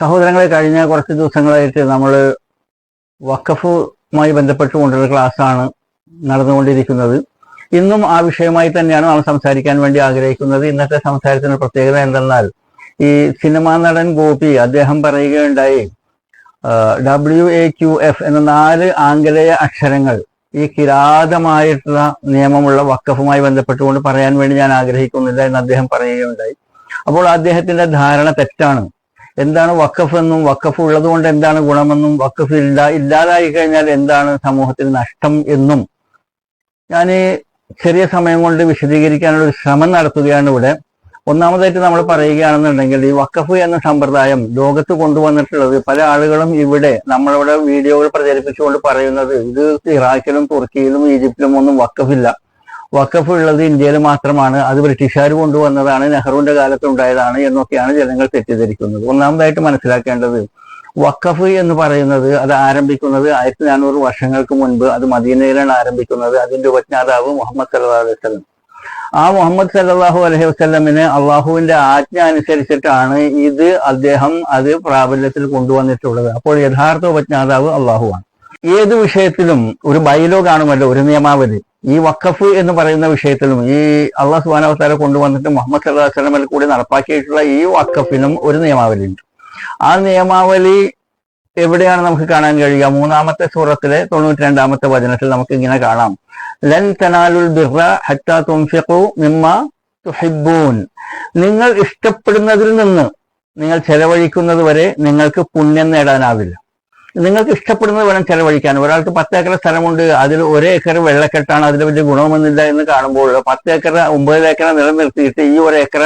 സഹോദരങ്ങളെ കഴിഞ്ഞ കുറച്ച് ദിവസങ്ങളായിട്ട് നമ്മൾ വഖഫുമായി ബന്ധപ്പെട്ടുകൊണ്ടുള്ള ക്ലാസ്സാണ് നടന്നുകൊണ്ടിരിക്കുന്നത്. ഇന്നും ആ വിഷയമായി തന്നെയാണ് നമ്മൾ സംസാരിക്കാൻ വേണ്ടി ആഗ്രഹിക്കുന്നത്. ഇന്നത്തെ സംസാരത്തിന് പ്രത്യേകത എന്തെന്നാൽ ഈ സിനിമാ നടൻ ഗോപി അദ്ദേഹം പറയുകയുണ്ടായി ഡബ്ല്യു എ ക്യു എഫ് എന്ന നാല് ആംഗലേയ അക്ഷരങ്ങൾ ഈ കിരാതമായിട്ടുള്ള നിയമമുള്ള വക്കഫുമായി ബന്ധപ്പെട്ടുകൊണ്ട് പറയാൻ വേണ്ടി ഞാൻ ആഗ്രഹിക്കുന്നില്ല എന്ന് അദ്ദേഹം പറയുകയുണ്ടായി. അപ്പോൾ അദ്ദേഹത്തിന്റെ ധാരണ തെറ്റാണ്. എന്താണ് വക്കഫ് എന്നും വക്കഫ് ഉള്ളതുകൊണ്ട് എന്താണ് ഗുണമെന്നും വക്കഫ് ഇല്ല ഇല്ലാതായി കഴിഞ്ഞാൽ എന്താണ് സമൂഹത്തിൽ നഷ്ടം എന്നും. ഞാൻ ചെറിയ സമയം കൊണ്ട് വിശദീകരിക്കാനുള്ള ശ്രമം നടത്തുകയാണ് ഇവിടെ. ഒന്നാമതായിട്ട് നമ്മൾ പറയുകയാണെന്നുണ്ടെങ്കിൽ ഈ വക്കഫ് എന്ന സമ്പ്രദായം ലോകത്ത് കൊണ്ടുവന്നിട്ടുള്ളത് പല ആളുകളും ഇവിടെ നമ്മളിവിടെ വീഡിയോകൾ പ്രചരിപ്പിച്ചുകൊണ്ട് പറയുന്നത് ഇത് ഇറാഖിലും തുർക്കിയിലും ഈജിപ്തിലും ഒന്നും വക്കഫില്ല വക്കഫ് ഉള്ളത് ഇന്ത്യയിൽ മാത്രമാണ് അത് ബ്രിട്ടീഷുകാർ കൊണ്ടുവന്നതാണ് നെഹ്റുവിന്റെ കാലത്ത് ഉണ്ടായതാണ് എന്നൊക്കെയാണ് ജനങ്ങൾ തെറ്റിദ്ധരിക്കുന്നത്. ഒന്നാമതായിട്ട് മനസ്സിലാക്കേണ്ടത് വക്കഫ് എന്ന് പറയുന്നത് അത് ആരംഭിക്കുന്നത് ആയിരത്തി നാനൂറ് വർഷങ്ങൾക്ക് മുൻപ് അത് മദീനയിലാണ് ആരംഭിക്കുന്നത്. അതിന്റെ ഉപജ്ഞാതാവ് മുഹമ്മദ് സല്ലാ അലൈഹി വസ്ലം ആ മുഹമ്മദ് സല്ലാഹു അലൈഹി വസ്ലമിന് അള്ളാഹുവിന്റെ ആജ്ഞ അനുസരിച്ചിട്ടാണ് ഇത് അദ്ദേഹം അത് പ്രാബല്യത്തിൽ കൊണ്ടുവന്നിട്ടുള്ളത്. അപ്പോൾ യഥാർത്ഥ ഉപജ്ഞാതാവ് അള്ളാഹുവാണ്. ഏത് വിഷയത്തിലും ഒരു ബൈലോ കാണുമല്ലോ ഒരു നിയമാവലി. ഈ വഖഫ് എന്ന് പറയുന്ന വിഷയത്തിലും ഈ അള്ളാഹ് സുബാനവത്താരെ കൊണ്ടുവന്നിട്ട് മുഹമ്മദ് സല്ലാ വസ്ലമിൽ കൂടി നടപ്പാക്കിയിട്ടുള്ള ഈ വഖഫിനും ഒരു നിയമാവലി ഉണ്ട് ആ നിയമാവലി എവിടെയാണ് നമുക്ക് കാണാൻ കഴിയുക? മൂന്നാമത്തെ സൂറത്തിലെ തൊണ്ണൂറ്റി രണ്ടാമത്തെ വചനത്തിൽ നമുക്ക് ഇങ്ങനെ കാണാം. ലൻ തനാലുൽ തുഹിബ്ബൂൻ. നിങ്ങൾ ഇഷ്ടപ്പെടുന്നതിൽ നിന്ന് നിങ്ങൾ ചെലവഴിക്കുന്നത് വരെ നിങ്ങൾക്ക് പുണ്യം നേടാനാവില്ല. നിങ്ങൾക്ക് ഇഷ്ടപ്പെടുന്നത് വേണം ചെലവഴിക്കാൻ. ഒരാൾക്ക് പത്ത് ഏക്കർ സ്ഥലമുണ്ട് അതിൽ ഒരേ ഏക്കർ വെള്ളക്കെട്ടാണ് അതിൽ വലിയ ഗുണമൊന്നുമില്ല എന്ന് കാണുമ്പോൾ പത്ത് ഏക്കർ ഒമ്പത് ഏക്കർ നിലനിർത്തിയിട്ട് ഈ ഒരു ഏക്കർ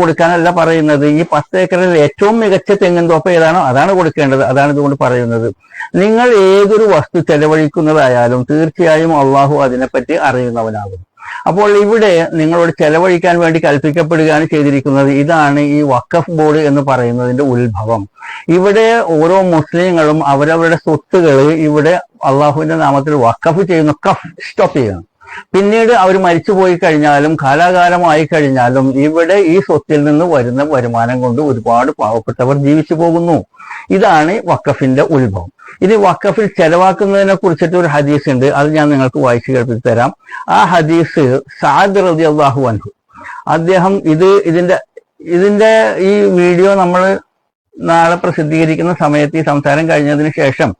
കൊടുക്കാനല്ല പറയുന്നത്. ഈ പത്ത് ഏക്കറിൽ ഏറ്റവും മികച്ച തെങ്ങിൻ തോപ്പ ഏതാണോ അതാണ് കൊടുക്കേണ്ടത്. അതാണ് ഇതുകൊണ്ട് പറയുന്നത്. നിങ്ങൾ ഏതൊരു വസ്തു ചെലവഴിക്കുന്നതായാലും തീർച്ചയായും അള്ളാഹു അതിനെപ്പറ്റി അറിയുന്നവനാകും. അപ്പോൾ ഇവിടെ നിങ്ങളോട് ചെലവഴിക്കാൻ വേണ്ടി കൽപ്പിക്കപ്പെടുകയാണ് ചെയ്തിരിക്കുന്നത്. ഇതാണ് ഈ വക്കഫ് ബോർഡ് എന്ന് പറയുന്നതിന്റെ ഉത്ഭവം. ഇവിടെ ഓരോ മുസ്ലിങ്ങളും അവരവരുടെ സ്വത്തുകൾ ഇവിടെ അള്ളാഹുവിന്റെ നാമത്തിൽ വക്കഫ് ചെയ്യുന്നു കഫ് സ്റ്റോപ്പ് ചെയ്യുന്നു. പിന്നീട് അവർ മരിച്ചു പോയി കഴിഞ്ഞാലും കാലാകാലമായി കഴിഞ്ഞാലും ഇവിടെ ഈ സ്വത്തിൽ നിന്ന് വരുന്ന വരുമാനം കൊണ്ട് ഒരുപാട് പാവപ്പെട്ടവർ ജീവിച്ചു പോകുന്നു. ഇതാണ് വക്കഫിന്റെ ഉത്ഭവം. ഇനി വക്കഫിൽ ചെലവാക്കുന്നതിനെ കുറിച്ചിട്ട് ഒരു ഹദീസ് ഉണ്ട്. അത് ഞാൻ നിങ്ങൾക്ക് വായിച്ചു കേൾപ്പിച്ചു തരാം. ആ ഹദീസ് സാദ് റതി അള്ളാഹു അൻഹു. അദ്ദേഹം ഇത് ഇതിന്റെ ഇതിന്റെ ഈ വീഡിയോ നമ്മൾ നാളെ പ്രസിദ്ധീകരിക്കുന്ന സമയത്ത് ഈ സംസാരം കഴിഞ്ഞതിന് ശേഷം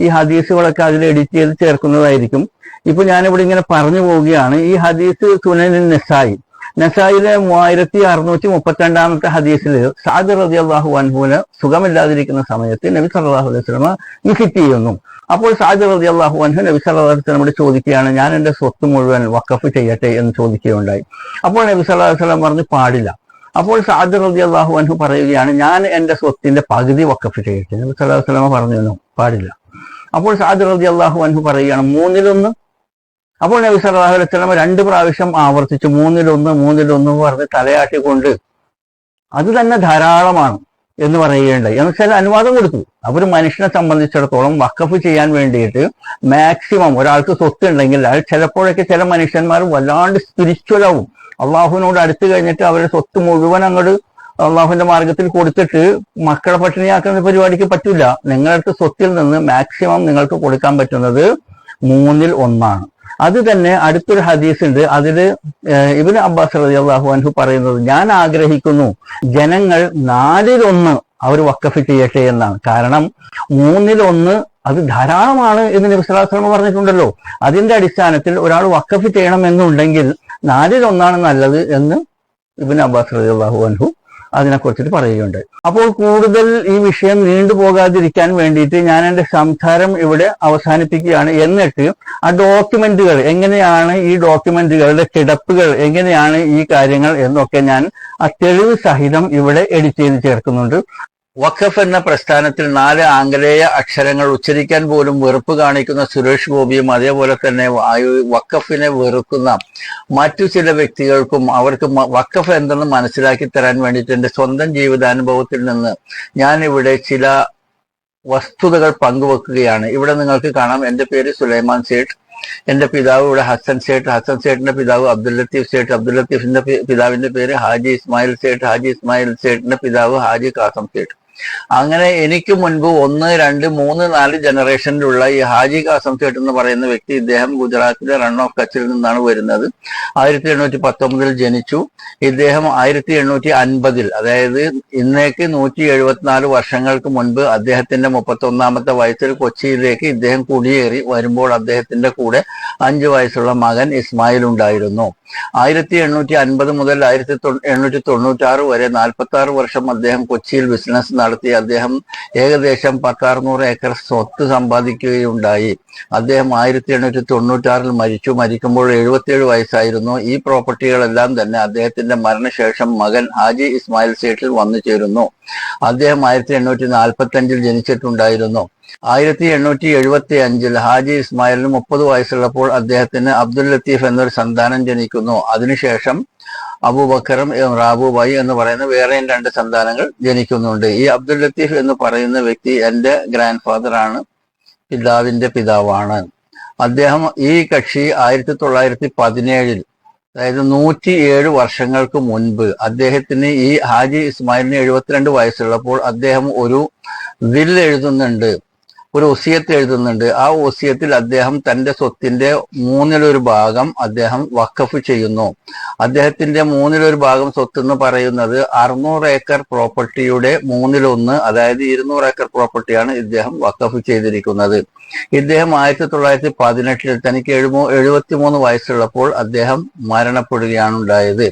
ഈ ഹദീസുകളൊക്കെ അതിൽ എഡിറ്റ് ചെയ്ത് ചേർക്കുന്നതായിരിക്കും. ഇപ്പൊ ഞാനിവിടെ ഇങ്ങനെ പറഞ്ഞു പോവുകയാണ്. ഈ ഹദീസ് സുനൻ നസായി. നസായിലെ മൂവായിരത്തി അറുന്നൂറ്റി മുപ്പത്തി രണ്ടാമത്തെ ഹദീസിൽ സാദ് റതി അള്ളാഹു അൻഹുവിന് സുഖമില്ലാതിരിക്കുന്ന സമയത്ത് നബി സല്ലാഹു അലൈഹി സ്വലമ വിസിറ്റ് ചെയ്യുന്നു. അപ്പോൾ സാദ് റതി അള്ളാഹു അൻഹു നബി അലൈഹി സ്വലമോട് ചോദിക്കുകയാണ് ഞാൻ എന്റെ സ്വത്ത് മുഴുവൻ വക്കഫ് ചെയ്യട്ടെ? എന്ന് ചോദിക്കുകയുണ്ടായി. അപ്പോൾ നബി സല്ലാഹു സ്വലം പറഞ്ഞ് പാടില്ല. അപ്പോൾ സാദ് റതി അള്ളാഹു അൻഹു പറയുകയാണ് ഞാൻ എന്റെ സ്വത്തിന്റെ പകുതി വക്കഫ് ചെയ്യട്ടെ? നബി സല്ലാഹു സ്വലമ പറഞ്ഞു പാടില്ല. അപ്പോൾ സാദ് റതി അള്ളാഹു അൻഹു പറയുകയാണ് മൂന്നിലൊന്ന് അപ്പോൾ നബി സല്ലാഹു അലൈഹി സ്വലമ രണ്ട് പ്രാവശ്യം ആവർത്തിച്ച്. മൂന്നിലൊന്ന് മൂന്നിലൊന്ന് പറഞ്ഞ് തലയാട്ടിക്കൊണ്ട് അത് തന്നെ ധാരാളമാണ് എന്ന് പറയുകയുണ്ടായി. എന്ന് വെച്ചാൽ അനുവാദം കൊടുത്തു. അവർ മനുഷ്യനെ സംബന്ധിച്ചിടത്തോളം വക്കഫ് ചെയ്യാൻ വേണ്ടിയിട്ട് മാക്സിമം ഒരാൾക്ക് സ്വത്ത് ഉണ്ടെങ്കിൽ അത് ചിലപ്പോഴൊക്കെ ചില മനുഷ്യന്മാർ വല്ലാണ്ട് സ്പിരിച്വൽ ആവും. അള്ളാഹുവിനോട് അടുത്ത് കഴിഞ്ഞിട്ട് അവരുടെ സ്വത്ത് മുഴുവൻ അങ്ങോട്ട് അള്ളാഹുവിന്റെ മാർഗത്തിൽ കൊടുത്തിട്ട് മക്കളെ പട്ടിണിയാക്കുന്ന പരിപാടിക്ക് പറ്റില്ല നിങ്ങളുടെ സ്വത്തിൽ നിന്ന് മാക്സിമം നിങ്ങൾക്ക് കൊടുക്കാൻ പറ്റുന്നത് മൂന്നിൽ ഒന്നാണ്. അത് തന്നെ അടുത്തൊരു ഹദീസ് ഉണ്ട് അതിൽ ഇബിൻ അബ്ബാസ് റതി അള്ളാഹു അൻഹു പറയുന്നത് ഞാൻ ആഗ്രഹിക്കുന്നു ജനങ്ങൾ നാലിലൊന്ന് അവർ വക്കഫ് ചെയ്യട്ടെ എന്നാണ്. കാരണം മൂന്നിലൊന്ന് അത് ധാരാളമാണ് എന്ന് നബി സ്വലാസ്ലമ പറഞ്ഞിട്ടുണ്ടല്ലോ. അതിന്റെ അടിസ്ഥാനത്തിൽ ഒരാൾ വക്കഫ് ചെയ്യണമെന്നുണ്ടെങ്കിൽ നാലിലൊന്നാണ് നല്ലത് എന്ന് ഇബിൻ അബ്ബാസ് റതി അള്ളാഹു അൻഹു അതിനെക്കുറിച്ചിട്ട് പറയുകയുണ്ട്. അപ്പോൾ കൂടുതൽ ഈ വിഷയം നീണ്ടു പോകാതിരിക്കാൻ വേണ്ടിയിട്ട് ഞാൻ എന്റെ സംസാരം ഇവിടെ അവസാനിപ്പിക്കുകയാണ്. എന്നിട്ട് ആ ഡോക്യുമെന്റുകൾ എങ്ങനെയാണ് ഈ ഡോക്യുമെന്റുകളുടെ കിടപ്പുകൾ എങ്ങനെയാണ് ഈ കാര്യങ്ങൾ എന്നൊക്കെ ഞാൻ ആ തെളിവ് സഹിതം ഇവിടെ എഡിറ്റ് ചെയ്ത് ചേർക്കുന്നുണ്ട്. വഖഫ് എന്ന പ്രസ്ഥാനത്തിൽ നാല് ആംഗലേയ അക്ഷരങ്ങൾ ഉച്ചരിക്കാൻ പോലും വെറുപ്പ് കാണിക്കുന്ന സുരേഷ് ഗോപിയും അതേപോലെ തന്നെ വഖഫിനെ വെറുക്കുന്ന മറ്റു ചില വ്യക്തികൾക്കും അവർക്ക് വഖഫ് എന്തെന്ന് മനസ്സിലാക്കി തരാൻ വേണ്ടിയിട്ട് എന്റെ സ്വന്തം ജീവിതാനുഭവത്തിൽ നിന്ന് ഞാൻ ഇവിടെ ചില വസ്തുതകൾ പങ്കുവെക്കുകയാണ്. ഇവിടെ നിങ്ങൾക്ക് കാണാം. എന്റെ പേര് സുലൈമാൻ സേഠ്. എന്റെ പിതാവ് ഇവിടെ ഹസൻ സേട്ട് ഹസൻ സേട്ടിന്റെ പിതാവ് അബ്ദുൽ ലത്തീഫ് സേട്ട് അബ്ദുൽ ലത്തീഫിന്റെ പിതാവിന്റെ പേര് ഹാജി ഇസ്മായിൽ സേട്ട് ഹാജി ഇസ്മായിൽ സേട്ടിന്റെ പിതാവ് ഹാജി കാസം സേഠ്. അങ്ങനെ എനിക്ക് മുൻപ് ഒന്ന് രണ്ട് മൂന്ന് നാല് ജനറേഷനിലുള്ള ഈ ഹാജി കാസം സേട്ട് എന്ന് പറയുന്ന വ്യക്തി ഇദ്ദേഹം ഗുജറാത്തിലെ റൺ ഓഫ് കച്ചിൽ നിന്നാണ് വരുന്നത്. ആയിരത്തി എണ്ണൂറ്റി പത്തൊമ്പതിൽ ജനിച്ചു. ഇദ്ദേഹം ആയിരത്തി എണ്ണൂറ്റി അൻപതിൽ അതായത് ഇന്നേക്ക് നൂറ്റി എഴുപത്തിനാല് വർഷങ്ങൾക്ക് മുൻപ് അദ്ദേഹത്തിന്റെ മുപ്പത്തി ഒന്നാമത്തെ വയസ്സിൽ കൊച്ചിയിലേക്ക് ഇദ്ദേഹം കുടിയേറി വരുമ്പോൾ അദ്ദേഹത്തിന്റെ കൂടെ അഞ്ചു വയസ്സുള്ള മകൻ ഇസ്മായിൽ ഉണ്ടായിരുന്നു. ആയിരത്തി എണ്ണൂറ്റി അൻപത് മുതൽ ആയിരത്തി എണ്ണൂറ്റി തൊണ്ണൂറ്റി ആറ് വരെ നാൽപ്പത്തി ആറ് വർഷം അദ്ദേഹം കൊച്ചിയിൽ ബിസിനസ് നടത്തി. അദ്ദേഹം ഏകദേശം പത്താറുനൂറ് ഏക്കർ സ്വത്ത് സമ്പാദിക്കുകയുണ്ടായി. അദ്ദേഹം ആയിരത്തി എണ്ണൂറ്റി തൊണ്ണൂറ്റാറിൽ മരിച്ചു. മരിക്കുമ്പോൾ എഴുപത്തിയേഴ് വയസ്സായിരുന്നു. ഈ പ്രോപ്പർട്ടികളെല്ലാം തന്നെ അദ്ദേഹത്തിന്റെ മരണശേഷം മകൻ ഹാജി ഇസ്മായിൽ സേട്ടിൽ വന്നു ചേരുന്നു അദ്ദേഹം ആയിരത്തി എണ്ണൂറ്റി നാൽപ്പത്തി അഞ്ചിൽ ജനിച്ചിട്ടുണ്ടായിരുന്നു. ആയിരത്തി എണ്ണൂറ്റി എഴുപത്തി അഞ്ചിൽ ഹാജി ഇസ്മായിലിന് മുപ്പത് വയസ്സുള്ളപ്പോൾ അദ്ദേഹത്തിന് അബ്ദുൽ ലത്തീഫ് എന്നൊരു സന്താനം ജനിക്കുന്നു. അതിനുശേഷം അബൂബക്കറും റാബുബായി എന്ന് പറയുന്ന വേറെയും രണ്ട് സന്താനങ്ങൾ ജനിക്കുന്നുണ്ട്. ഈ അബ്ദുൽ ലത്തീഫ് എന്ന് പറയുന്ന വ്യക്തി എന്റെ ഗ്രാൻഡ് ഫാദർ ആണ്. പിതാവിന്റെ പിതാവാണ്. അദ്ദേഹം ഈ കക്ഷി ആയിരത്തി തൊള്ളായിരത്തി പതിനേഴിൽ അതായത് നൂറ്റി ഏഴ് വർഷങ്ങൾക്ക് മുൻപ് അദ്ദേഹത്തിന് ഈ ഹാജി ഇസ്മായിലിന് എഴുപത്തിരണ്ട് വയസ്സുള്ളപ്പോൾ അദ്ദേഹം ഒരു വിൽ എഴുതുന്നുണ്ട് ഒരു ഒസിയത്ത് എഴുതുന്നുണ്ട്. ആ ഒസിയത്തിൽ അദ്ദേഹം തന്റെ സ്വത്തിന്റെ മൂന്നിലൊരു ഭാഗം അദ്ദേഹം വക്കഫ് ചെയ്യുന്നു. അദ്ദേഹത്തിന്റെ മൂന്നിലൊരു ഭാഗം സ്വത്ത് എന്ന് പറയുന്നത് അറുന്നൂറ് ഏക്കർ പ്രോപ്പർട്ടിയുടെ മൂന്നിലൊന്ന് അതായത് ഇരുന്നൂറ് ഏക്കർ പ്രോപ്പർട്ടിയാണ് ഇദ്ദേഹം വക്കഫ് ചെയ്തിരിക്കുന്നത്. ഇദ്ദേഹം ആയിരത്തി തൊള്ളായിരത്തി പതിനെട്ടിൽ തനിക്ക് എഴുമൂ എഴുപത്തി മൂന്ന് വയസ്സുള്ളപ്പോൾ അദ്ദേഹം മരണപ്പെടുകയാണ് ഉണ്ടായത്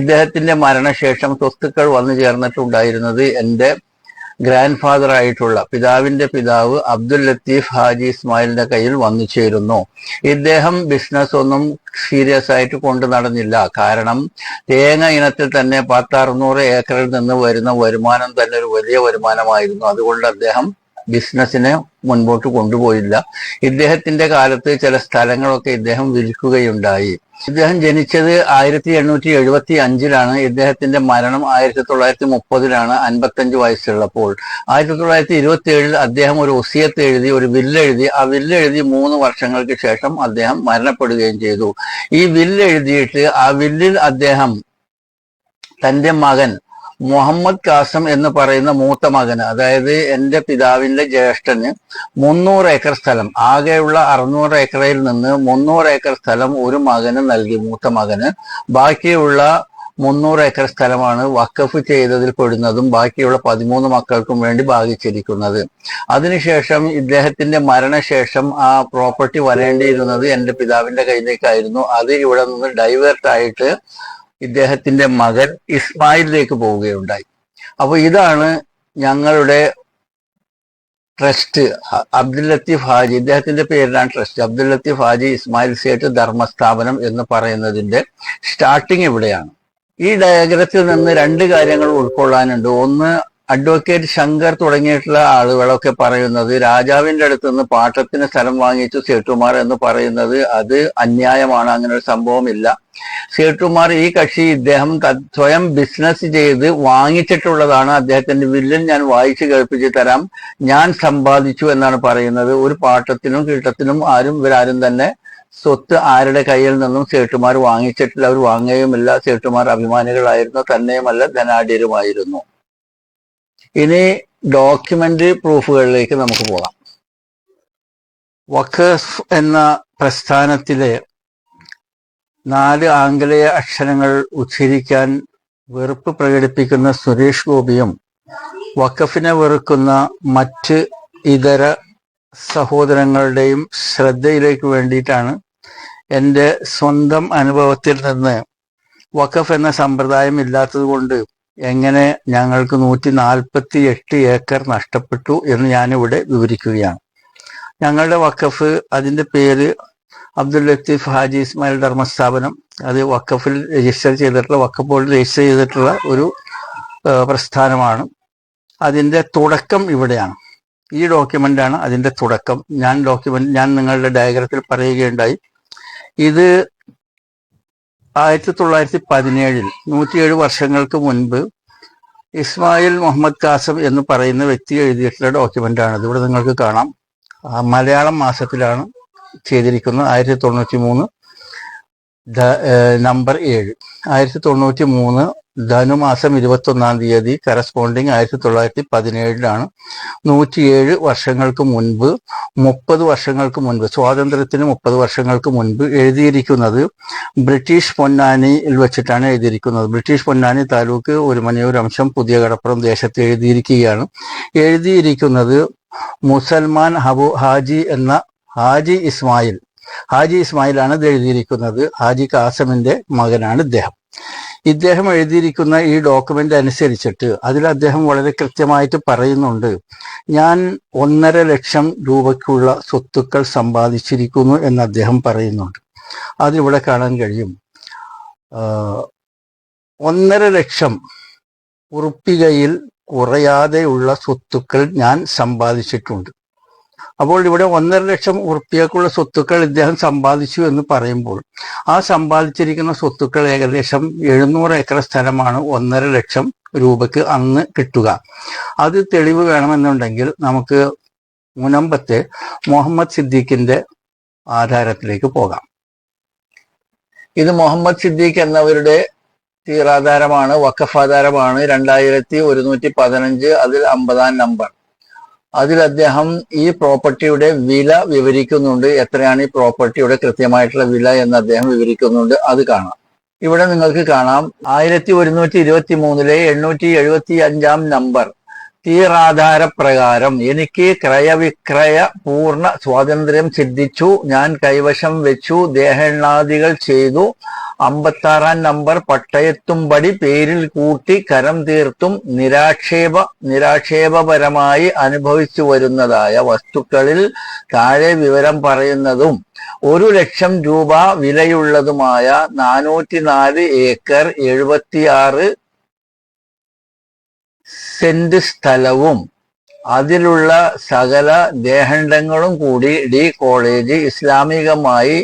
ഇദ്ദേഹത്തിന്റെ മരണശേഷം സ്വത്തുക്കൾ വന്നു ചേർന്നിട്ടുണ്ടായിരുന്നത് എന്റെ ഗ്രാൻഡ് ഫാദർ ആയിട്ടുള്ള പിതാവിന്റെ പിതാവ് അബ്ദുൽ ലത്തീഫ് ഹാജി ഇസ്മായിലിന്റെ കയ്യിൽ വന്നു ചേരുന്നു. ഇദ്ദേഹം ബിസിനസ് ഒന്നും സീരിയസ് ആയിട്ട് കൊണ്ടു നടന്നില്ല. കാരണം തേങ്ങ ഇനത്തിൽ തന്നെ പത്തറുന്നൂറ് ഏക്കറിൽ നിന്ന് വരുന്ന വരുമാനം തന്നെ ഒരു വലിയ വരുമാനമായിരുന്നു. അതുകൊണ്ട് അദ്ദേഹം ബിസിനസ്സിനെ മുൻപോട്ട് കൊണ്ടുപോയില്ല. ഇദ്ദേഹത്തിന്റെ കാലത്ത് ചില സ്ഥലങ്ങളൊക്കെ ഇദ്ദേഹം വിൽക്കുകയുണ്ടായി. ഇദ്ദേഹം ജനിച്ചത് ആയിരത്തി എണ്ണൂറ്റി എഴുപത്തി അഞ്ചിലാണ് ഇദ്ദേഹത്തിന്റെ മരണം ആയിരത്തി തൊള്ളായിരത്തി മുപ്പതിലാണ് അൻപത്തഞ്ച് വയസ്സുള്ളപ്പോൾ. ആയിരത്തി തൊള്ളായിരത്തി ഇരുപത്തി ഏഴിൽ അദ്ദേഹം ഒരു ഒസിയത്ത് എഴുതി ഒരു വില്ലെഴുതി. ആ വില്ലെഴുതി മൂന്ന് വർഷങ്ങൾക്ക് ശേഷം അദ്ദേഹം മരണപ്പെടുകയും ചെയ്തു. ഈ വില്ലെഴുതിയിട്ട് ആ വില്ലിൽ അദ്ദേഹം തന്റെ മകൻ മുഹമ്മദ് കാസം എന്ന് പറയുന്ന മൂത്ത മകന് അതായത് എന്റെ പിതാവിന്റെ ജ്യേഷ്ഠന് മുന്നൂറ് ഏക്കർ സ്ഥലം. ആകെയുള്ള അറുന്നൂറ് ഏക്കറിൽ നിന്ന് മുന്നൂറ് ഏക്കർ സ്ഥലം ഒരു മകന് നൽകി മൂത്ത മകന്. ബാക്കിയുള്ള മുന്നൂറ് ഏക്കർ സ്ഥലമാണ് വക്കഫ് ചെയ്തതിൽ പെടുന്നതും ബാക്കിയുള്ള പതിമൂന്ന് മക്കൾക്കും വേണ്ടി ഭാഗിച്ചിരിക്കുന്നത്. അതിനുശേഷം ഇദ്ദേഹത്തിന്റെ മരണശേഷം ആ പ്രോപ്പർട്ടി വരേണ്ടിയിരുന്നത് എന്റെ പിതാവിന്റെ കയ്യിലേക്കായിരുന്നു. അത് ഇവിടെ നിന്ന് ഡൈവേർട്ട് ആയിട്ട് ഇദ്ദേഹത്തിന്റെ മകൻ ഇസ്മായിലിലേക്ക് പോവുകയുണ്ടായി. അപ്പൊ ഇതാണ് ഞങ്ങളുടെ ട്രസ്റ്റ്. അബ്ദുൽ ലത്തീഫ് ഹാജി ഇദ്ദേഹത്തിന്റെ പേരിലാണ് ട്രസ്റ്റ്. അബ്ദുൽ ലത്തീഫ് ഹാജി ഇസ്മായിൽ സേട്ട് ധർമ്മസ്ഥാപനം എന്ന് പറയുന്നതിന്റെ സ്റ്റാർട്ടിങ് ഇവിടെയാണ്. ഈ ഡയഗ്രത്തിൽ നിന്ന് രണ്ട് കാര്യങ്ങൾ ഉൾക്കൊള്ളാനുണ്ട്. ഒന്ന് അഡ്വക്കേറ്റ് ശങ്കർ തുടങ്ങിയിട്ടുള്ള ആളുകളൊക്കെ പറയുന്നത് രാജാവിന്റെ അടുത്ത് നിന്ന് പാട്ടത്തിന് സ്ഥലം വാങ്ങിച്ചു സേട്ടുമാർ എന്ന് പറയുന്നത് അത് അന്യായമാണ് അങ്ങനെ ഒരു സംഭവമില്ല. സേട്ടുമാർ ഈ കക്ഷി ഇദ്ദേഹം സ്വയം ബിസിനസ് ചെയ്ത് വാങ്ങിച്ചിട്ടുള്ളതാണ്. അദ്ദേഹത്തിന്റെ വില്ലൻ ഞാൻ വായിച്ചു കേൾപ്പിച്ച് തരാം. ഞാൻ സമ്പാദിച്ചു എന്നാണ് പറയുന്നത്. ഒരു പാട്ടത്തിനും കീട്ടത്തിനും ആരും ഇവരാരും തന്നെ സ്വത്ത് ആരുടെ കയ്യിൽ നിന്നും സേട്ടുമാർ വാങ്ങിച്ചിട്ടില്ല. അവർ വാങ്ങുകയുമില്ല സേട്ടുമാർ അഭിമാനികളായിരുന്നു. തന്നെയുമല്ല ധനാഢ്യരുമായിരുന്നു. ഇനി ഡോക്യുമെന്റ് പ്രൂഫുകളിലേക്ക് നമുക്ക് പോകാം. വഖഫ് എന്ന പ്രസ്ഥാനത്തിലെ നാല് ആംഗലേയ അക്ഷരങ്ങൾ ഉച്ചരിക്കാൻ വെറുപ്പ് പ്രകടിപ്പിക്കുന്ന സുരേഷ് ഗോപിയും വഖഫിനെ വെറുക്കുന്ന മറ്റ് ഇതര സഹോദരങ്ങളുടെയും ശ്രദ്ധയിലേക്ക് വേണ്ടിയിട്ടാണ് എന്റെ സ്വന്തം അനുഭവത്തിൽ നിന്ന് വഖഫ് എന്ന സമ്പ്രദായം ഇല്ലാത്തത് കൊണ്ട് എങ്ങനെ ഞങ്ങൾക്ക് നൂറ്റി നാൽപ്പത്തി എട്ട് ഏക്കർ നഷ്ടപ്പെട്ടു എന്ന് ഞാനിവിടെ വിവരിക്കുകയാണ്. ഞങ്ങളുടെ വക്കഫ് അതിന്റെ പേര് അബ്ദുൽ ലത്തീഫ് ഹാജി ഇസ്മായിൽ ധർമ്മസ്ഥാപനം. അത് വക്കഫിൽ രജിസ്റ്റർ ചെയ്തിട്ടുള്ള വക്കഫ് ബോർഡിൽ രജിസ്റ്റർ ചെയ്തിട്ടുള്ള ഒരു പ്രസ്ഥാനമാണ്. അതിന്റെ തുടക്കം ഇവിടെയാണ്. ഈ ഡോക്യുമെന്റാണ് അതിന്റെ തുടക്കം. ഞാൻ ഡോക്യുമെന്റ് ഞാൻ നിങ്ങളുടെ ഡയഗ്രത്തിൽ പറയുകയുണ്ടായി. ഇത് ആയിരത്തി തൊള്ളായിരത്തി പതിനേഴിൽ നൂറ്റിയേഴ് വർഷങ്ങൾക്ക് മുൻപ് ഇസ്മായിൽ മുഹമ്മദ് കാസം എന്ന് പറയുന്ന വ്യക്തി എഴുതിയിട്ടുള്ള ഡോക്യുമെന്റ് ആണ് ഇവിടെ നിങ്ങൾക്ക് കാണാം. മലയാളം മാസത്തിലാണ് ചെയ്തിരിക്കുന്നത്. ആയിരത്തി തൊണ്ണൂറ്റി മൂന്ന് നമ്പർ ഏഴ്. ആയിരത്തി തൊണ്ണൂറ്റി മൂന്ന് ധനുമാസം ഇരുപത്തൊന്നാം തീയതി കറസ്പോണ്ടിങ് ആയിരത്തി തൊള്ളായിരത്തി പതിനേഴിലാണ്. നൂറ്റിയേഴ് വർഷങ്ങൾക്ക് മുൻപ് മുപ്പത് വർഷങ്ങൾക്ക് മുൻപ് സ്വാതന്ത്ര്യത്തിന് മുപ്പത് വർഷങ്ങൾക്ക് മുൻപ് എഴുതിയിരിക്കുന്നത് ബ്രിട്ടീഷ് പൊന്നാനിയിൽ വെച്ചിട്ടാണ് എഴുതിയിരിക്കുന്നത്. ബ്രിട്ടീഷ് പൊന്നാനി താലൂക്ക് ഒരു മണിയൂർ അംശം പുതിയ കടപ്പുറം ദേശത്ത് എഴുതിയിരിക്കുകയാണ്. എഴുതിയിരിക്കുന്നത് മുസൽമാൻ ഹബു ഹാജി എന്ന ഹാജി ഇസ്മായിൽ. ഹാജി ഇസ്മായിലാണ് ഇത് എഴുതിയിരിക്കുന്നത്. ഹാജി കാസമിന്റെ മകനാണ് ഇദ്ദേഹം. ഇദ്ദേഹം എഴുതിയിരിക്കുന്ന ഈ ഡോക്യുമെന്റ് അനുസരിച്ചിട്ട് അതിൽ അദ്ദേഹം വളരെ കൃത്യമായിട്ട് പറയുന്നുണ്ട് ഞാൻ ഒന്നര ലക്ഷം രൂപയ്ക്കുള്ള സ്വത്തുക്കൾ സമ്പാദിച്ചിരിക്കുന്നു എന്ന് അദ്ദേഹം പറയുന്നുണ്ട്. അതിവിടെ കാണാൻ കഴിയും. ഒന്നര ലക്ഷം ഉറുപ്പികയിൽ കുറയാതെയുള്ള സ്വത്തുക്കൾ ഞാൻ സമ്പാദിച്ചിട്ടുണ്ട്. അപ്പോൾ ഇവിടെ ഒന്നര ലക്ഷം ഉറുപ്പ്യക്കുള്ള സ്വത്തുക്കൾ ഇദ്ദേഹം സമ്പാദിച്ചു എന്ന് പറയുമ്പോൾ ആ സമ്പാദിച്ചിരിക്കുന്ന സ്വത്തുക്കൾ ഏകദേശം എഴുന്നൂറ് ഏക്കർ സ്ഥലമാണ് ഒന്നര ലക്ഷം രൂപയ്ക്ക് അന്ന് കിട്ടുക. അത് തെളിവ് വേണമെന്നുണ്ടെങ്കിൽ നമുക്ക് മുനമ്പത്തെ മുഹമ്മദ് സിദ്ദീഖിന്റെ ആധാരത്തിലേക്ക് പോകാം. ഇത് മുഹമ്മദ് സിദ്ദീഖ് എന്നവരുടെ തീറാധാരമാണ് വഖഫ് ആധാരമാണ്. രണ്ടായിരത്തി ഒരുന്നൂറ്റി പതിനഞ്ച് അതിൽ അമ്പതാം നമ്പർ. അതിൽ അദ്ദേഹം ഈ പ്രോപ്പർട്ടിയുടെ വില വിവരിക്കുന്നുണ്ട്. എത്രയാണ് ഈ പ്രോപ്പർട്ടിയുടെ കൃത്യമായിട്ടുള്ള വില എന്ന് അദ്ദേഹം വിവരിക്കുന്നുണ്ട്. അത് കാണാം. ഇവിടെ നിങ്ങൾക്ക് കാണാം. ആയിരത്തി ഒരുന്നൂറ്റി ഇരുപത്തി മൂന്നിലെ എണ്ണൂറ്റി എഴുപത്തി അഞ്ചാം നമ്പർ. തീറാധാര പ്രകാരം എനിക്ക് ക്രയവിക്രയ പൂർണ സ്വാതന്ത്ര്യം സിദ്ധിച്ചു. ഞാൻ കൈവശം വെച്ചു. ദേഹണ്ണാദികൾ ചെയ്തു. അമ്പത്താറാം നമ്പർ പട്ടയത്തുംപടി പേരിൽ കൂട്ടി കരം തീർത്തും നിരാക്ഷേപ നിരാക്ഷേപപരമായി അനുഭവിച്ചു വരുന്നതായ വസ്തുക്കളിൽ താഴെ വിവരം പറയുന്നതും ഒരു ലക്ഷം രൂപ വിലയുള്ളതുമായ നാനൂറ്റി നാല് ഏക്കർ എഴുപത്തിയാറ് സെന്റ് സ്ഥലവും അതിലുള്ള സകല ദേഹണ്ഡങ്ങളും കൂടി ഡി കോളേജ് ഇസ്ലാമികമായി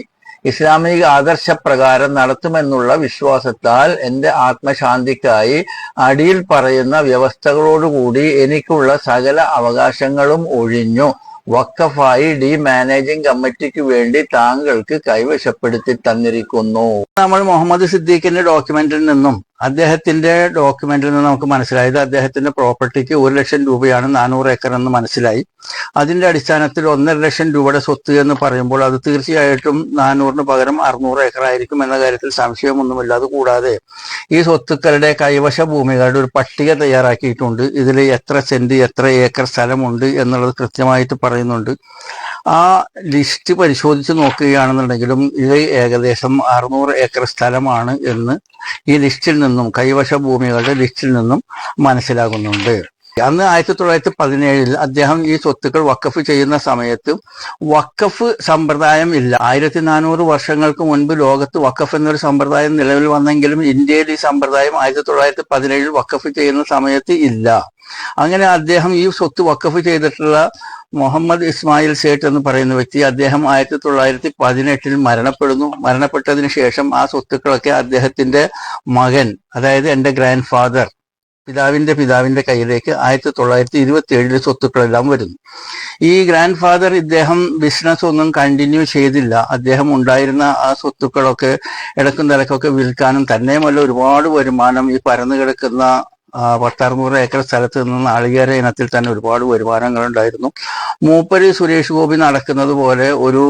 ഇസ്ലാമിക ആദർശപ്രകാരം നടത്തുമെന്നുള്ള വിശ്വാസത്താൽ എന്റെ ആത്മശാന്തിക്കായി അടിയിൽ പറയുന്ന വ്യവസ്ഥകളോടുകൂടി എനിക്കുള്ള സകല അവകാശങ്ങളും ഒഴിഞ്ഞു. വക്കഫായി ഡി മാനേജിംഗ് കമ്മിറ്റിക്ക് വേണ്ടി താങ്കൾക്ക് കൈവശപ്പെടുത്തി തന്നിരിക്കുന്നു. നമ്മൾ മുഹമ്മദ് സിദ്ദീഖിന്റെ ഡോക്യുമെന്റിൽ നിന്നും അദ്ദേഹത്തിന്റെ ഡോക്യുമെന്റിൽ നിന്ന് നമുക്ക് മനസ്സിലായത് അദ്ദേഹത്തിന്റെ പ്രോപ്പർട്ടിക്ക് ഒരു ലക്ഷം രൂപയാണ് നാനൂറ് ഏക്കർ എന്ന് മനസ്സിലായി. അതിന്റെ അടിസ്ഥാനത്തിൽ ഒന്നര ലക്ഷം രൂപയുടെ സ്വത്ത് എന്ന് പറയുമ്പോൾ അത് തീർച്ചയായിട്ടും നാനൂറിന് പകരം അറുന്നൂറ് ഏക്കർ ആയിരിക്കും എന്ന കാര്യത്തിൽ സംശയമൊന്നുമില്ല. അത് കൂടാതെ ഈ സ്വത്തുക്കളുടെ കൈവശ ഭൂമികളുടെ ഒരു പട്ടിക തയ്യാറാക്കിയിട്ടുണ്ട്. ഇതിൽ എത്ര സെന്റ് എത്ര ഏക്കർ സ്ഥലമുണ്ട് എന്നുള്ളത് കൃത്യമായിട്ട് പറയുന്നുണ്ട്. ആ ലിസ്റ്റ് പരിശോധിച്ച് നോക്കുകയാണെന്നുണ്ടെങ്കിലും ഇത് ഏകദേശം അറുന്നൂറ് ഏക്കർ സ്ഥലമാണ് എന്ന് ഈ ലിസ്റ്റിൽ നിന്നും കൈവശ ഭൂമികളുടെ ലിസ്റ്റിൽ നിന്നും മനസ്സിലാകുന്നുണ്ട്. അന്ന് ആയിരത്തി തൊള്ളായിരത്തി പതിനേഴിൽ അദ്ദേഹം ഈ സ്വത്തുക്കൾ വക്കഫ് ചെയ്യുന്ന സമയത്ത് വക്കഫ് സമ്പ്രദായം ഇല്ല. ആയിരത്തി നാനൂറ് വർഷങ്ങൾക്ക് മുൻപ് ലോകത്ത് വക്കഫ് എന്നൊരു സമ്പ്രദായം നിലവിൽ വന്നെങ്കിലും ഇന്ത്യയിൽ ഈ സമ്പ്രദായം ആയിരത്തി തൊള്ളായിരത്തി പതിനേഴിൽ വക്കഫ് ചെയ്യുന്ന സമയത്ത് ഇല്ല. അങ്ങനെ അദ്ദേഹം ഈ സ്വത്ത് വക്കഫ് ചെയ്തിട്ടുള്ള മുഹമ്മദ് ഇസ്മായിൽ സേട്ട് എന്ന് പറയുന്ന വ്യക്തി അദ്ദേഹം ആയിരത്തി തൊള്ളായിരത്തി പതിനെട്ടിൽ മരണപ്പെടുന്നു. മരണപ്പെട്ടതിന് ശേഷം ആ സ്വത്തുക്കളൊക്കെ അദ്ദേഹത്തിന്റെ മകൻ അതായത് എന്റെ ഗ്രാൻഡ് ഫാദർ പിതാവിന്റെ പിതാവിന്റെ കയ്യിലേക്ക് ആയിരത്തി തൊള്ളായിരത്തി ഇരുപത്തി ഏഴിലെ സ്വത്തുക്കളെല്ലാം വരുന്നു. ഈ ഗ്രാൻഡ് ഫാദർ ഇദ്ദേഹം ബിസിനസ് ഒന്നും കണ്ടിന്യൂ ചെയ്തില്ല. അദ്ദേഹം ഉണ്ടായിരുന്ന ആ സ്വത്തുക്കളൊക്കെ ഇടക്കും തിരക്കൊക്കെ വിൽക്കാനും തന്നെയുമല്ല ഒരുപാട് വരുമാനം ഈ പരന്നു കിടക്കുന്ന പത്തറുന്നൂറ് ഏക്കർ സ്ഥലത്ത് നിന്ന് നാളികേര ഇനത്തിൽ തന്നെ ഒരുപാട് വരുമാനങ്ങളുണ്ടായിരുന്നു. മൂപ്പര് സുരേഷ് ഗോപി നടക്കുന്നത് പോലെ ഒരു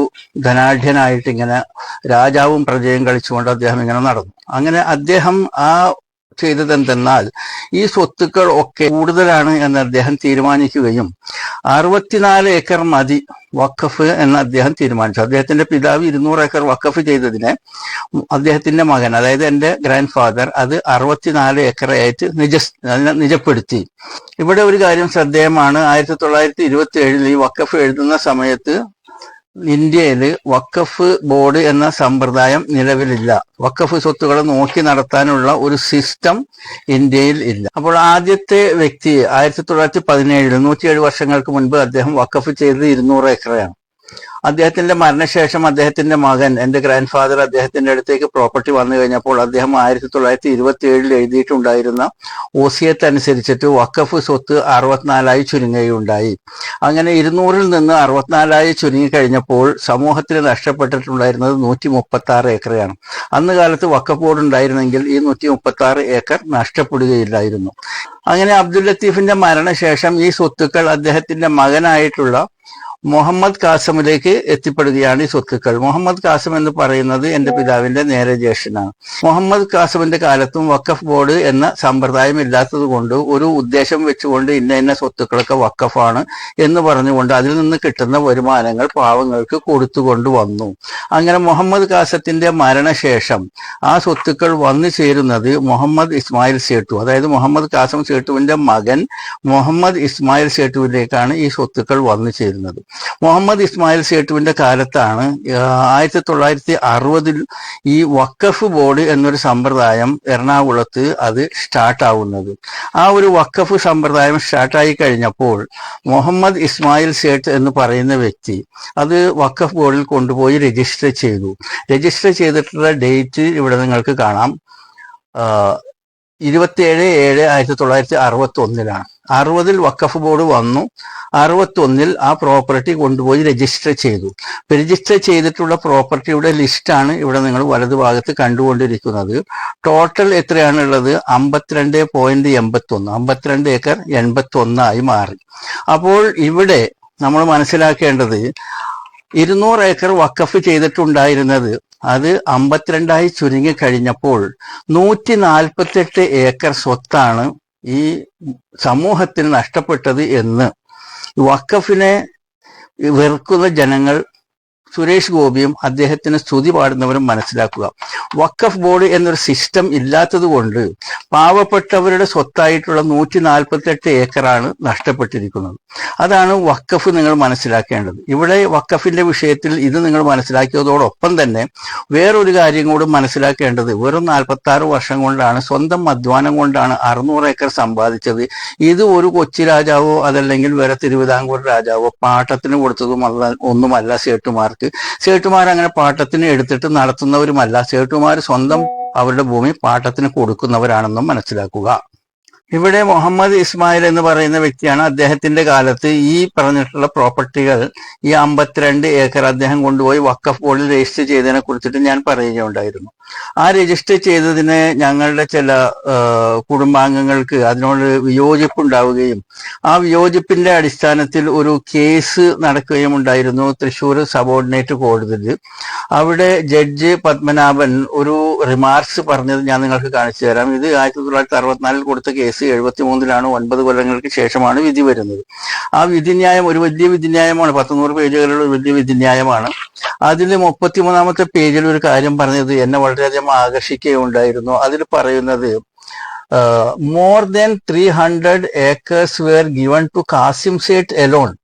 ധനാഢ്യനായിട്ട് ഇങ്ങനെ രാജാവും പ്രജയും കളിച്ചുകൊണ്ട് അദ്ദേഹം ഇങ്ങനെ നടന്നു. അങ്ങനെ അദ്ദേഹം ആ ചെയ്തത് എന്തെന്നാൽ ഈ സ്വത്തുക്കൾ ഒക്കെ കൂടുതലാണ് എന്ന് അദ്ദേഹം തീരുമാനിക്കുകയും അറുപത്തിനാല് ഏക്കർ മതി വഖഫ് എന്ന് അദ്ദേഹം തീരുമാനിച്ചു. അദ്ദേഹത്തിന്റെ പിതാവ് ഇരുന്നൂറ് ഏക്കർ വഖഫ് ചെയ്തതിനെ അദ്ദേഹത്തിന്റെ മകൻ അതായത് എന്റെ ഗ്രാൻഡ് ഫാദർ അത് അറുപത്തിനാല് ഏക്കർ ആയിട്ട് നിജ നിജപ്പെടുത്തി. ഇവിടെ ഒരു കാര്യം ശ്രദ്ധേയമാണ്. ആയിരത്തി തൊള്ളായിരത്തി ഇരുപത്തി ഏഴിൽ ഈ വഖഫ് എഴുതുന്ന സമയത്ത് ഇന്ത്യയിൽ വക്കഫ് ബോർഡ് എന്ന സമ്പ്രദായം നിലവിലില്ല. വക്കഫ് സ്വത്തുകൾ നോക്കി നടത്താനുള്ള ഒരു സിസ്റ്റം ഇന്ത്യയിൽ ഇല്ല. അപ്പോൾ ആദ്യത്തെ വ്യക്തി ആയിരത്തി തൊള്ളായിരത്തി പതിനേഴിൽ നൂറ്റിയേഴ് വർഷങ്ങൾക്ക് മുൻപ് അദ്ദേഹം വക്കഫ് ചെയ്തത് ഇരുന്നൂറ് ഏക്കറയാണ്. അദ്ദേഹത്തിന്റെ മരണശേഷം അദ്ദേഹത്തിന്റെ മകൻ എന്റെ ഗ്രാൻഡ് ഫാദർ അദ്ദേഹത്തിന്റെ അടുത്തേക്ക് പ്രോപ്പർട്ടി വന്നു കഴിഞ്ഞപ്പോൾ അദ്ദേഹം ആയിരത്തി തൊള്ളായിരത്തി ഇരുപത്തി ഏഴിൽ എഴുതിയിട്ടുണ്ടായിരുന്ന ഓസിയത്ത് അനുസരിച്ചിട്ട് വക്കഫ് സ്വത്ത് അറുപത്തിനാലായി ചുരുങ്ങുകയുണ്ടായി. അങ്ങനെ ഇരുന്നൂറിൽ നിന്ന് അറുപത്തിനാലായി ചുരുങ്ങി കഴിഞ്ഞപ്പോൾ സമൂഹത്തിന് നഷ്ടപ്പെട്ടിട്ടുണ്ടായിരുന്നത് നൂറ്റി മുപ്പത്തി ആറ് ഏക്കറാണ് അന്ന് കാലത്ത് വക്കഫ് ബോർഡ് ഉണ്ടായിരുന്നെങ്കിൽ ഈ നൂറ്റി മുപ്പത്തി ആറ് ഏക്കർ നഷ്ടപ്പെടുകയില്ലായിരുന്നു. അങ്ങനെ അബ്ദുൽ ലത്തീഫിന്റെ മരണശേഷം ഈ സ്വത്തുക്കൾ അദ്ദേഹത്തിന്റെ മകനായിട്ടുള്ള മുഹമ്മദ് കാസമിലേക്ക് എത്തിപ്പെടുകയാണ് ഈ സ്വത്തുക്കൾ. മുഹമ്മദ് കാസം എന്ന് പറയുന്നത് എന്റെ പിതാവിന്റെ നേരെ ജ്യേഷ്ഠനാണ്. മുഹമ്മദ് കാസമിന്റെ കാലത്തും വക്കഫ് ബോർഡ് എന്ന സമ്പ്രദായം ഇല്ലാത്തത് കൊണ്ട് ഒരു ഉദ്ദേശം വെച്ചുകൊണ്ട് ഇന്ന ഇന്ന സ്വത്തുക്കളൊക്കെ വക്കഫാണ് എന്ന് പറഞ്ഞുകൊണ്ട് അതിൽ നിന്ന് കിട്ടുന്ന വരുമാനങ്ങൾ പാവങ്ങൾക്ക് കൊടുത്തുകൊണ്ട് വന്നു. അങ്ങനെ മുഹമ്മദ് കാസത്തിന്റെ മരണശേഷം ആ സ്വത്തുക്കൾ വന്നു ചേരുന്നത് മുഹമ്മദ് ഇസ്മായിൽ സേട്ടു അതായത് മുഹമ്മദ് കാസം സേട്ടുവിന്റെ മകൻ മുഹമ്മദ് ഇസ്മായിൽ സേട്ടുവിലേക്കാണ് ഈ സ്വത്തുക്കൾ വന്നു ചേരുന്നത്. മുഹമ്മദ് ഇസ്മായിൽ സേട്ടുവിന്റെ കാലത്താണ് ആയിരത്തി തൊള്ളായിരത്തി അറുപതിൽ ഈ വക്കഫ് ബോർഡ് എന്നൊരു സമ്പ്രദായം എറണാകുളത്ത് അത് സ്റ്റാർട്ടാവുന്നത്. ആ ഒരു വക്കഫ് സമ്പ്രദായം സ്റ്റാർട്ടായി കഴിഞ്ഞപ്പോൾ മുഹമ്മദ് ഇസ്മായിൽ സേട്ട് എന്ന് പറയുന്ന വ്യക്തി അത് വക്കഫ് ബോർഡിൽ കൊണ്ടുപോയി രജിസ്റ്റർ ചെയ്തു. രജിസ്റ്റർ ചെയ്തിട്ടുള്ള ഡേറ്റ് ഇവിടെ നിങ്ങൾക്ക് കാണാം. ഇരുപത്തിയേഴ് ഏഴ് ആയിരത്തി തൊള്ളായിരത്തി അറുപത്തി ഒന്നിലാണ് അറുപതിൽ വക്കഫ് ബോർഡ് വന്നു. അറുപത്തി ഒന്നിൽ ആ പ്രോപ്പർട്ടി കൊണ്ടുപോയി രജിസ്റ്റർ ചെയ്തു. രജിസ്റ്റർ ചെയ്തിട്ടുള്ള പ്രോപ്പർട്ടിയുടെ ലിസ്റ്റാണ് ഇവിടെ നിങ്ങൾ വലതുഭാഗത്ത് കണ്ടുകൊണ്ടിരിക്കുന്നത്. ടോട്ടൽ എത്രയാണുള്ളത്? അമ്പത്തിരണ്ട് പോയിന്റ് എൺപത്തി ഒന്ന് അമ്പത്തിരണ്ട് ഏക്കർ എൺപത്തി ഒന്നായി മാറി. അപ്പോൾ ഇവിടെ നമ്മൾ മനസ്സിലാക്കേണ്ടത് ഇരുന്നൂറ് ഏക്കർ വക്കഫ് ചെയ്തിട്ടുണ്ടായിരുന്നത് അത് അമ്പത്തിരണ്ടായി ചുരുങ്ങി കഴിഞ്ഞപ്പോൾ നൂറ്റി നാൽപ്പത്തെട്ട് ഏക്കർ സ്വത്താണ് ഈ സമൂഹത്തിന് നഷ്ടപ്പെട്ടത് എന്ന്. വക്കഫിനെ വെറുക്കുന്ന ജനങ്ങൾ സുരേഷ് ഗോപിയും അദ്ദേഹത്തിന് സ്തുതി പാടുന്നവരും മനസ്സിലാക്കുക. വക്കഫ് ബോർഡ് എന്നൊരു സിസ്റ്റം ഇല്ലാത്തത് കൊണ്ട് പാവപ്പെട്ടവരുടെ സ്വത്തായിട്ടുള്ള നൂറ്റി നാൽപ്പത്തെട്ട് ഏക്കറാണ് നഷ്ടപ്പെട്ടിരിക്കുന്നത്. അതാണ് വക്കഫ് നിങ്ങൾ മനസ്സിലാക്കേണ്ടത്. ഇവിടെ വക്കഫിന്റെ വിഷയത്തിൽ ഇത് നിങ്ങൾ മനസ്സിലാക്കിയതോടൊപ്പം തന്നെ വേറൊരു കാര്യം കൂടി മനസ്സിലാക്കേണ്ടത്. വെറും നാൽപ്പത്തി ആറ് വർഷം കൊണ്ടാണ് സ്വന്തം അധ്വാനം കൊണ്ടാണ് അറുന്നൂറ് ഏക്കർ സമ്പാദിച്ചത്. ഇത് ഒരു കൊച്ചി രാജാവോ അതല്ലെങ്കിൽ വേറെ തിരുവിതാംകൂർ രാജാവോ പാട്ടത്തിന് കൊടുത്തതും ഒന്നുമല്ല സേട്ടുമാർക്ക് സേട്ടുമാർ അങ്ങനെ പാട്ടത്തിന് എടുത്തിട്ട് നടത്തുന്നവരുമല്ല. സേട്ടുമാർ സ്വന്തം അവരുടെ ഭൂമി പാട്ടത്തിന് കൊടുക്കുന്നവരാണെന്നും മനസ്സിലാക്കുക. ഇവിടെ മുഹമ്മദ് ഇസ്മായിൽ എന്ന് പറയുന്ന വ്യക്തിയാണ് അദ്ദേഹത്തിന്റെ കാലത്ത് ഈ പറഞ്ഞിട്ടുള്ള പ്രോപ്പർട്ടികൾ ഈ അമ്പത്തിരണ്ട് ഏക്കർ അദ്ദേഹം കൊണ്ടുപോയി വക്കഫ് ബോർഡിൽ രജിസ്റ്റർ ചെയ്തതിനെ കുറിച്ചിട്ട് ഞാൻ പറയുകയുണ്ടായിരുന്നു. ആ രജിസ്റ്റർ ചെയ്തതിന് ഞങ്ങളുടെ ചില കുടുംബാംഗങ്ങൾക്ക് അതിനോട് വിയോജിപ്പുണ്ടാവുകയും ആ വിയോജിപ്പിന്റെ അടിസ്ഥാനത്തിൽ ഒരു കേസ് നടക്കുകയും ഉണ്ടായിരുന്നു തൃശ്ശൂർ സബോർഡിനേറ്റ് കോടതിയിൽ. അവിടെ ജഡ്ജ് പത്മനാഭൻ ഒരു റിമാർക്സ് പറഞ്ഞത് ഞാൻ നിങ്ങൾക്ക് കാണിച്ചു തരാം. ഇത് ആയിരത്തി തൊള്ളായിരത്തി അറുപത്തിനാലിൽ കൊടുത്ത കേസ് എഴുപത്തി മൂന്നിലാണ് ഒൻപത് കൊല്ലങ്ങൾക്ക് ശേഷമാണ് വിധി വരുന്നത്. ആ വിധിന്യായം ഒരു വലിയ വിധിന്യായമാണ്. പത്തുനൂറ് പേജുകളുള്ള വലിയ വിധിന്യായമാണ്. അതിൽ മുപ്പത്തിമൂന്നാമത്തെ പേജിൽ ഒരു കാര്യം പറഞ്ഞത് എന്നെ വളരെയധികം ആകർഷിക്കുകയുണ്ടായിരുന്നു. അതിൽ പറയുന്നത് more than three hundred acres were given to Kasim Sait alone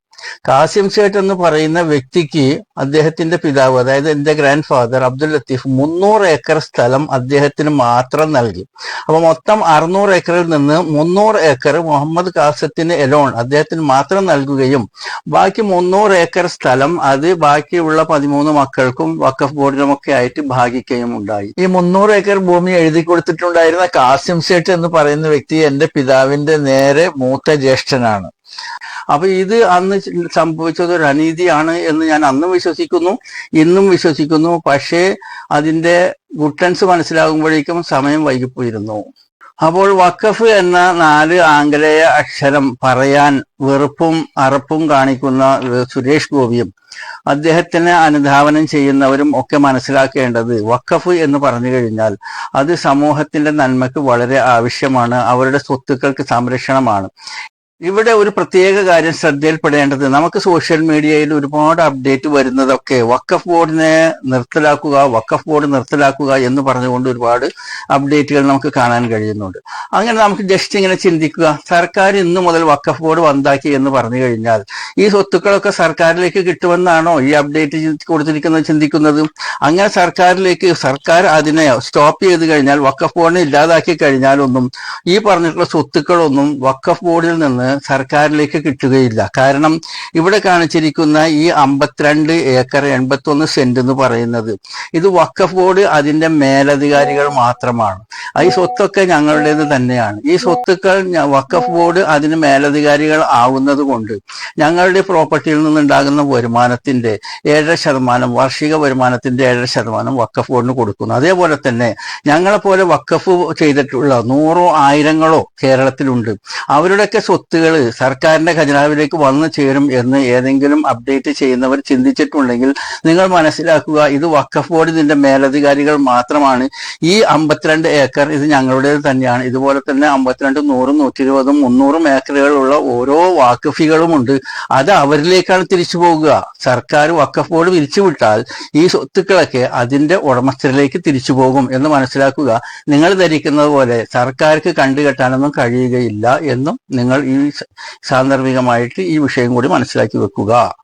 Kasim Sait എന്ന് പറയുന്ന വ്യക്തിക്ക് അദ്ദേഹത്തിന്റെ പിതാവ് അതായത് എന്റെ ഗ്രാൻഡ് ഫാദർ അബ്ദുൽ ലത്തീഫ് മുന്നൂറ് ഏക്കർ സ്ഥലം അദ്ദേഹത്തിന് മാത്രം നൽകി. അപ്പൊ മൊത്തം അറുന്നൂറ് ഏക്കറിൽ നിന്ന് മുന്നൂറ് ഏക്കർ മുഹമ്മദ് കാസത്തിന് എലോൺ അദ്ദേഹത്തിന് മാത്രം നൽകുകയും ബാക്കി മുന്നൂറ് ഏക്കർ സ്ഥലം അത് ബാക്കിയുള്ള പതിമൂന്ന് മക്കൾക്കും വക്കഫ് ബോർഡിനുമൊക്കെ ആയിട്ട് ഭാഗിക്കുകയും ഉണ്ടായി. ഈ മുന്നൂറ് ഏക്കർ ഭൂമി എഴുതി കൊടുത്തിട്ടുണ്ടായിരുന്ന കാസിം സേട്ട് എന്ന് പറയുന്ന വ്യക്തി എന്റെ പിതാവിന്റെ നേരെ മൂത്ത ജ്യേഷ്ഠനാണ്. അപ്പൊ ഇത് അന്ന് സംഭവിച്ചത് ഒരു അനീതിയാണ് എന്ന് ഞാൻ അന്നും വിശ്വസിക്കുന്നു ഇന്നും വിശ്വസിക്കുന്നു. പക്ഷേ അതിന്റെ ഗുട്ടൻസ് മനസ്സിലാകുമ്പോഴേക്കും സമയം വൈകിപ്പോയിരുന്നു. അപ്പോൾ വഖഫ് എന്ന നാല് ആംഗലേയ അക്ഷരം പറയാൻ വെറുപ്പും അറപ്പും കാണിക്കുന്ന സുരേഷ് ഗോപിയും അദ്ദേഹത്തിന് അനുധാവനം ചെയ്യുന്നവരും ഒക്കെ മനസ്സിലാക്കേണ്ടത് വഖഫ് എന്ന് പറഞ്ഞു കഴിഞ്ഞാൽ അത് സമൂഹത്തിന്റെ നന്മയ്ക്ക് വളരെ ആവശ്യമാണ് അവരുടെ സ്വത്തുക്കൾക്ക് സംരക്ഷണമാണ്. ഇവിടെ ഒരു പ്രത്യേക കാര്യം ശ്രദ്ധയിൽപ്പെടേണ്ടത് നമുക്ക് സോഷ്യൽ മീഡിയയിൽ ഒരുപാട് അപ്ഡേറ്റ് വരുന്നതൊക്കെ വക്കഫ് ബോർഡിനെ നിർത്തലാക്കുക വക്കഫ് ബോർഡ് നിർത്തലാക്കുക എന്ന് പറഞ്ഞുകൊണ്ട് ഒരുപാട് അപ്ഡേറ്റുകൾ നമുക്ക് കാണാൻ കഴിയുന്നുണ്ട്. അങ്ങനെ നമുക്ക് ജസ്റ്റ് ഇങ്ങനെ ചിന്തിക്കുക. സർക്കാർ ഇന്നു മുതൽ വക്കഫ് ബോർഡ് വന്താക്കി എന്ന് പറഞ്ഞു കഴിഞ്ഞാൽ ഈ സ്വത്തുക്കളൊക്കെ സർക്കാരിലേക്ക് കിട്ടുമെന്നാണോ ഈ അപ്ഡേറ്റ് കൊടുത്തിരിക്കുന്നത് ചിന്തിക്കുന്നത്? അങ്ങനെ സർക്കാരിലേക്ക് സർക്കാർ അതിനെ സ്റ്റോപ്പ് ചെയ്ത് കഴിഞ്ഞാൽ വക്കഫ് ബോർഡിനെ ഇല്ലാതാക്കി കഴിഞ്ഞാലൊന്നും ഈ പറഞ്ഞിട്ടുള്ള സ്വത്തുക്കളൊന്നും വക്കഫ് ബോർഡിൽ നിന്ന് സർക്കാരിലേക്ക് കിട്ടുകയില്ല. കാരണം ഇവിടെ കാണിച്ചിരിക്കുന്ന ഈ അമ്പത്തിരണ്ട് ഏക്കർ എൺപത്തൊന്ന് സെന്റ് എന്ന് പറയുന്നത് ഇത് വക്കഫ് ബോർഡ് അതിന്റെ മേലധികാരികൾ മാത്രമാണ്. ഈ സ്വത്തൊക്കെ ഞങ്ങളുടേത് തന്നെയാണ്. ഈ സ്വത്തുക്കൾ വക്കഫ് ബോർഡ് അതിന് മേലധികാരികൾ ആവുന്നത് കൊണ്ട് ഞങ്ങളുടെ പ്രോപ്പർട്ടിയിൽ നിന്നുണ്ടാകുന്ന വരുമാനത്തിന്റെ ഏഴര ശതമാനം വാർഷിക വരുമാനത്തിന്റെ ഏഴര ശതമാനം വക്കഫ് ബോർഡിന് കൊടുക്കുന്നു. അതേപോലെ തന്നെ ഞങ്ങളെ പോലെ വഖഫ് ചെയ്തിട്ടുള്ള നൂറോ ആയിരങ്ങളോ കേരളത്തിലുണ്ട്. അവരുടെയൊക്കെ സ്വത്തുകൾ സർക്കാരിന്റെ ഖജനാവിലേക്ക് വന്നു ചേരും എന്ന് ഏതെങ്കിലും അപ്ഡേറ്റ് ചെയ്യുന്നവർ ചിന്തിച്ചിട്ടുണ്ടെങ്കിൽ നിങ്ങൾ മനസ്സിലാക്കുക ഇത് വഖഫ് ബോർഡിന്റെ മേലധികാരികൾ മാത്രമാണ്. ഈ അമ്പത്തിരണ്ട് ഏക്കർ ഇത് ഞങ്ങളുടേത് തന്നെയാണ്. ഇതുപോലെ തന്നെ അമ്പത്തിരണ്ട് നൂറും നൂറ്റി ഇരുപതും മുന്നൂറും ഏക്കറുകളുള്ള ഓരോ വാക്കഫികളുമുണ്ട്. അത് അവരിലേക്കാണ് തിരിച്ചു പോകുക. സർക്കാർ വഖഫ് ബോർഡ് പിരിച്ചുവിട്ടാൽ ഈ സ്വത്തുക്കളൊക്കെ അതിന്റെ ഉടമസ്ഥരിലേക്ക് തിരിച്ചു പോകും എന്ന് മനസ്സിലാക്കുക. നിങ്ങൾ ധരിക്കുന്നത് പോലെ സർക്കാർക്ക് കണ്ടുകെട്ടാനൊന്നും കഴിയുകയില്ല എന്നും നിങ്ങൾ സാന്ദർഭികമായിട്ട് ഈ വിഷയം കൂടി മനസ്സിലാക്കി വെക്കുക.